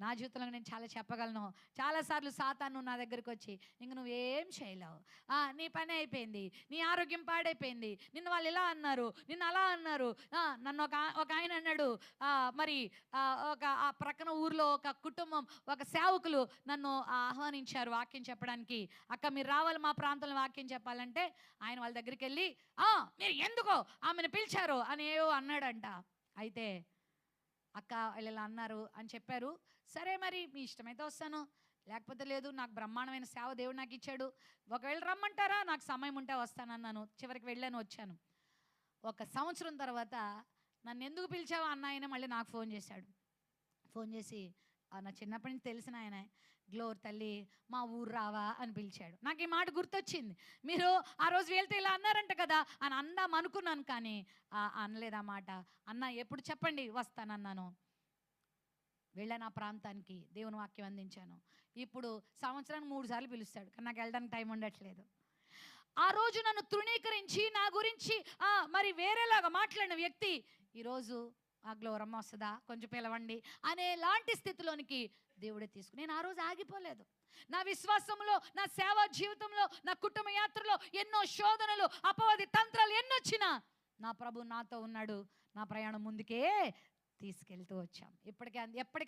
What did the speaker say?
నా జీవితంలో నేను చాలా చెప్పగలను. చాలాసార్లు సాతాను నా దగ్గరికి వచ్చి ఇంక నువ్వేం చేయలేవు. ఆ, నీ పని అయిపోయింది. నీ ఆరోగ్యం పాడైపోయింది. నిన్ను వాళ్ళు ఇలా అన్నారు. నిన్ను అలా అన్నారు. ఆ, నన్ను ఒక ఒక ఆయన అన్నాడు. ఆ, మరి ఆ, ఒక ఆ ప్రక్కన ఊర్లో ఒక కుటుంబం ఒక సేవకులు నన్ను ఆహ్వానించారు వాక్యం చెప్పడానికి. అక్క మీరు రావాలి మా ప్రాంతంలో వాక్యం చెప్పాలంటే ఆయన వాళ్ళ దగ్గరికి వెళ్ళి "ఆ, మీరు ఎందుకో ఆమెను పిలిచారు అని ఏవో అన్నాడంట. అయితే అక్క వీళ్ళు ఇలా అన్నారు అని చెప్పారు. సరే మరి మీ ఇష్టమైతే వస్తాను. లేకపోతే లేదు నాకు బ్రహ్మాండమైన సేవ దేవుడు నాకు ఇచ్చాడు. ఒకవేళ రమ్మంటారా? నాకు సమయం ఉంటే వస్తానన్నాను. చివరికి వెళ్ళాను వచ్చాను. ఒక సంవత్సరం తర్వాత నన్ను ఎందుకు పిలిచావా అన్న ఆయన మళ్ళీ నాకు ఫోన్ చేశాడు. ఫోన్ చేసి నా చిన్నప్పటి నుంచి తెలిసిన ఆయన గ్లోర్ తల్లి మా ఊరు రావా అని పిలిచాడు. నాకు ఈ మాట గుర్తొచ్చింది. మీరు ఆ రోజు వెళ్తే ఇలా అన్నారంట కదా అని అందాం అనుకున్నాను కానీ అనలేదు ఆ మాట? అన్న ఎప్పుడు చెప్పండి వస్తానన్నాను. వెళ్ళాను ఆ ప్రాంతానికి దేవుని వాక్యం అందించాను. ఇప్పుడు సంవత్సరానికి మూడు సార్లు పిలుస్తాడు కానీ నాకు వెళ్ళడానికి టైం ఉండట్లేదు. ఆ రోజు నన్ను తృణీకరించి నా గురించి మరి వేరేలాగా మాట్లాడిన వ్యక్తి ఈరోజు ఆ గ్లోరమ్మ వస్తుందా? కొంచెం పిలవండి. అనే లాంటి స్థితిలోనికి దేవుడే తీసుకుని నేను ఆ రోజు ఆగిపోలేదు. నా విశ్వాసంలో నా సేవా జీవితంలో నా కుటుంబ యాత్రలో ఎన్నో శోధనలు అపవాది తంత్రాలు ఎన్నొచ్చినా నా ప్రభు నాతో ఉన్నాడు. నా ప్రయాణం ముందుకే తీసుకెళ్తూ వచ్చాం. ఇప్పటికే ఎప్పటికీ